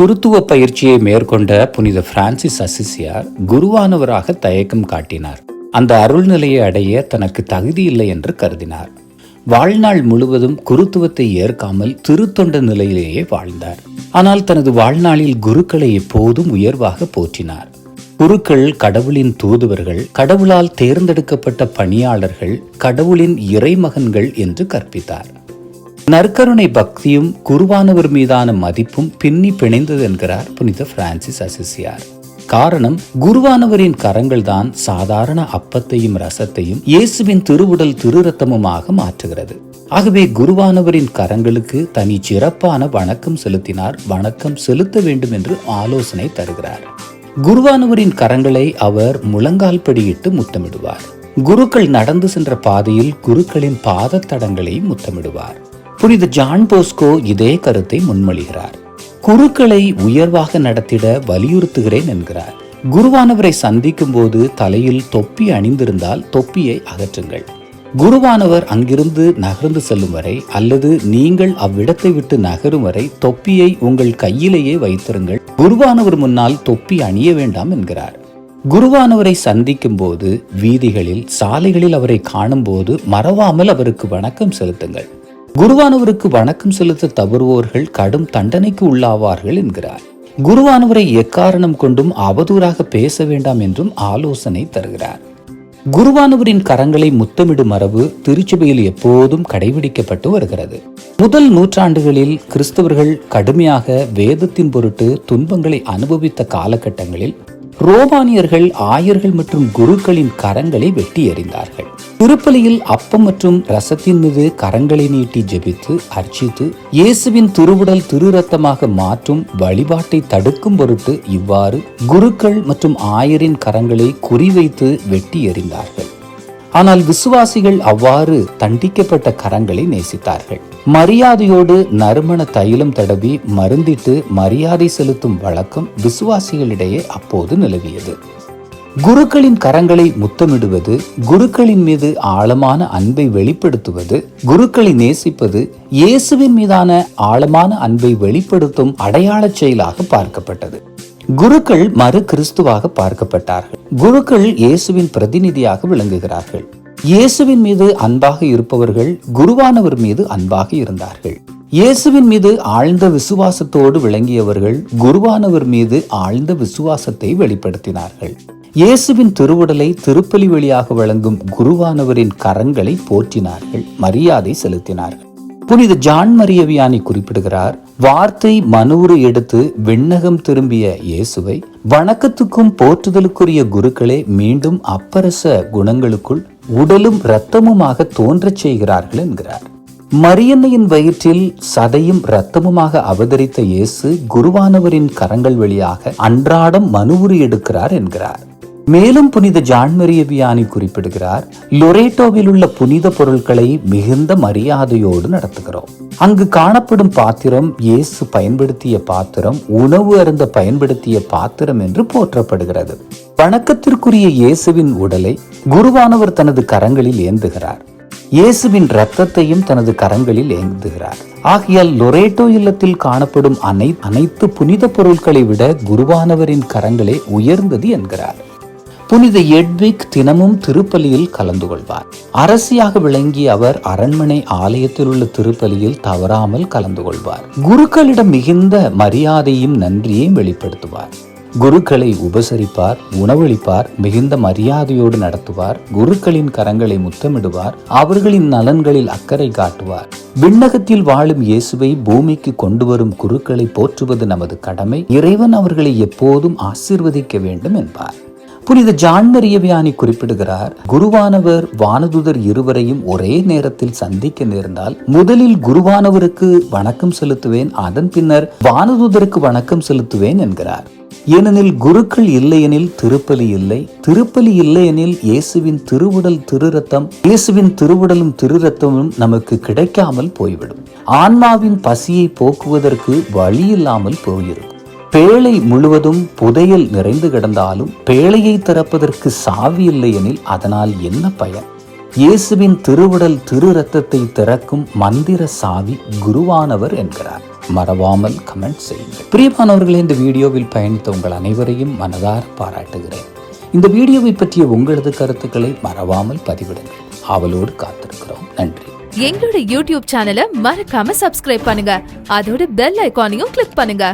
குருத்துவ பயிற்சியை மேற்கொண்ட புனித பிரான்சிஸ் அசிசியார் குருவானவராக தயக்கம் காட்டினார். அந்த அருள்நிலையை அடைய தனக்கு தகுதியில்லை என்று கருதினார். வாழ்நாள் முழுவதும் குருத்துவத்தை ஏற்காமல் திருத்தொண்ட நிலையிலேயே வாழ்ந்தார். ஆனால் தனது வாழ்நாளில் குருக்களை எப்போதும் உயர்வாக போற்றினார். குருக்கள் கடவுளின் தூதுவர்கள் கடவுளால் தேர்ந்தெடுக்கப்பட்ட பணியாளர்கள் கடவுளின் இறைமகன்கள் என்று கற்பித்தார். நற்கருணை பக்தியும் குருவானவர் மீதான மதிப்பும் பின்னி பிணைந்தது என்கிறார் புனித பிரான்சிஸ் அசிசியார். காரணம் குருவானவரின் கரங்கள்தான் சாதாரண அப்பத்தையும் ரசத்தையும் இயேசுவின் திருவுடல் திருரத்தமுமாக மாற்றுகிறது. ஆகவே குருவானவரின் கரங்களுக்கு தனி சிறப்பான வணக்கம் செலுத்தினார் வணக்கம் செலுத்த வேண்டும் என்று ஆலோசனை தருகிறார். குருவானவரின் கரங்களை அவர் முழங்கால் படியிட்டு முத்தமிடுவார். குருக்கள் நடந்து சென்ற பாதையில் குருக்களின் பாதத்தடங்களை முத்தமிடுவார். புனித ஜான் போஸ்கோ இதே கருத்தை முன்மொழிகிறார். குருக்களை உயர்வாக நடத்திட வலியுறுத்துகிறேன் என்கிறார். குருவானவரை சந்திக்கும் போது தலையில் தொப்பி அணிந்திருந்தால் தொப்பியை அகற்றுங்கள். குருவானவர் அங்கிருந்து நகர்ந்து செல்லும் வரை அல்லது நீங்கள் அவ்விடத்தை விட்டு நகரும் வரை தொப்பியை உங்கள் கையிலேயே வைத்திருங்கள். குருவானவர் முன்னால் தொப்பி அணிய வேண்டாம் என்கிறார். குருவானவரை சந்திக்கும் போது வீதிகளில் சாலைகளில் அவரை காணும்போது மறவாமல் அவருக்கு வணக்கம் செலுத்துங்கள். குருவானவருக்கு வணக்கம் செலுத்த தவறுவோர்கள் கடும் தண்டனைக்கு உள்ளாவார்கள் என்கிறார். குருவானவரை எக்காரணம் கொண்டும் அவதூறாக பேச வேண்டாம் என்றும் ஆலோசனை தருகிறார். குருவானவரின் கரங்களை முத்தமிடும் மரபு திருச்சபையில் எப்போதும் கடைபிடிக்கப்பட்டு வருகிறது. முதல் நூற்றாண்டுகளில் கிறிஸ்தவர்கள் கடுமையாக வேதத்தின் பொருட்டு துன்பங்களை அனுபவித்த காலகட்டங்களில் ரோமானியர்கள் ஆயர்கள் மற்றும் குருக்களின் கரங்களை வெட்டி எறிந்தார்கள் திருப்பலியில் அப்பம் மற்றும் ரசத்தின் மீது கரங்களை நீட்டி ஜெபித்து அர்ச்சித்து இயேசுவின் திருவுடல் திருரத்தமாக மாற்றும் வழிபாட்டை தடுக்கும் பொருட்டு இவ்வாறு குருக்கள் மற்றும் ஆயரின் கரங்களை குறிவைத்து வெட்டி எறிந்தார்கள். ஆனால் விசுவாசிகள் அவ்வாறு தண்டிக்கப்பட்ட கரங்களை நேசித்தார்கள். மரியாதையோடு நறுமண தைலம் தடவி மருந்திட்டு மரியாதை செலுத்தும் வழக்கம் விசுவாசிகளிடையே அப்போது நிலவியது. குருக்களின் கரங்களை முத்தமிடுவது குருக்களின் மீது ஆழமான அன்பை வெளிப்படுத்துவது குருக்களை நேசிப்பது இயேசுவின் மீதான ஆழமான அன்பை வெளிப்படுத்தும் அடையாள செயலாக பார்க்கப்பட்டது. குருக்கள் மறு கிறிஸ்துவாக பார்க்கப்பட்டார்கள். குருக்கள் இயேசுவின் பிரதிநிதியாக விளங்குகிறார்கள். இயேசுவின் மீது அன்பாக இருப்பவர்கள் குருவானவர் மீது அன்பாக இருந்தார்கள். இயேசுவின் மீது ஆழ்ந்த விசுவாசத்தோடு விளங்கியவர்கள் குருவானவர் மீது ஆழ்ந்த விசுவாசத்தை வெளிப்படுத்தினார்கள். இயேசுவின் திருவுடலை திருப்பலி வழியாக வழங்கும் குருவானவரின் கரங்களை போற்றினார்கள். மரியாதை செலுத்தினார்கள். புனித ஜான் மரியவியானி குறிப்பிடுகிறார் வார்த்தை மனூறு எடுத்து விண்ணகம் திரும்பிய இயேசுவை வணக்கத்துக்கும் போற்றுதலுக்குரிய குருக்களே மீண்டும் அப்பரச குணங்களுக்குள் உடலும் இரத்தமுமாக தோன்றச் செய்கிறார்கள் என்கிறார். மரியன்னையின் வயிற்றில் சதையும் இரத்தமுமாக அவதரித்த இயேசு குருவானவரின் கரங்கள் வழியாக அன்றாடம் மனுவுரு எடுக்கிறார் என்கிறார். மேலும் புனித ஜான்மரியபியானி குறிப்பிடுகிறார் லொரேட்டோவில் உள்ள புனித பொருட்களை மிகுந்த மரியாதையோடு நடத்துகிறோம். அங்கு காணப்படும் பாத்திரம் இயேசு பயன்படுத்திய பாத்திரம் உணவு அருந்த பயன்படுத்திய பாத்திரம் என்று போற்றப்படுகிறது. வணக்கத்திற்குரிய இயேசுவின் உடலை குருவானவர் தனது கரங்களில் ஏந்துகிறார். இயேசுவின் இரத்தத்தையும் தனது கரங்களில் ஏந்துகிறார். ஆகையால் லொரேட்டோ இல்லத்தில் காணப்படும் அனை அனைத்து புனித பொருட்களை விட குருவானவரின் கரங்களே உயர்ந்தது என்கிறார். புனித எட்விக் தினமும் திருப்பலியில் கலந்து கொள்வார். அரசியாக விளங்கிய அவர் அரண்மனை ஆலயத்தில் உள்ள திருப்பலியில் தவறாமல் கலந்து கொள்வார். குருக்களிடம் மிகுந்த மரியாதையும் நன்றியையும் வெளிப்படுத்துவார். குருக்களை உபசரிப்பார் உணவளிப்பார் மிகுந்த மரியாதையோடு நடத்துவார் குருக்களின் கரங்களை முத்தமிடுவார் அவர்களின் நலன்களில் அக்கறை காட்டுவார். விண்ணகத்தில் வாழும் இயேசுவை பூமிக்கு கொண்டு வரும் குருக்களை போற்றுவது நமது கடமை. இறைவன் அவர்களை எப்போதும் ஆசிர்வதிக்க வேண்டும் என்பார். புனித ஜான் குறிப்பிடுகிறார். குருவானவர் வானதுதர் இருவரையும் ஒரே நேரத்தில் சந்திக்க நேர்ந்தால் முதலில் குருவானவருக்கு வணக்கம் செலுத்துவேன் அதன் பின்னர் வானதுதருக்கு வணக்கம் செலுத்துவேன் என்கிறார். ஏனெனில் குருக்கள் இல்லையெனில் திருப்பலி இல்லை. திருப்பலி இல்லையெனில் இயேசுவின் திருவுடல் திருரத்தம் இயேசுவின் திருவுடலும் திருரத்தமும் நமக்கு கிடைக்காமல் போய்விடும். ஆன்மாவின் பசியை போக்குவதற்கு வழி இல்லாமல் போயிடும் பேழை முழுவதும் புதையல் நிறைந்து கிடந்தாலும் பேழையை திறப்பதற்கு சாவி இல்லை எனில் அதனால் என்ன பயன்? இயேசுவின் திருவுடல் திரு ரத்தத்தை திறக்கும் மந்திர சாவி குருவானவர் என்கிறார். மறவாமல் கமெண்ட் செய்யுங்கள். பிரியமானவர்களே இந்த வீடியோவில் பயணித்த உங்கள் அனைவரையும் மனதார பாராட்டுகிறேன். இந்த வீடியோவை பற்றிய உங்களது கருத்துக்களை மறவாமல் பதிவிடுங்கள். அவளோடு காத்திருக்கிறோம். நன்றி. எங்களோட யூடியூப் சேனலை மறக்காம சப்ஸ்கிரைப் பண்ணுங்க. அதோட பெல் ஐக்கானையும் கிளிக் பண்ணுங்க.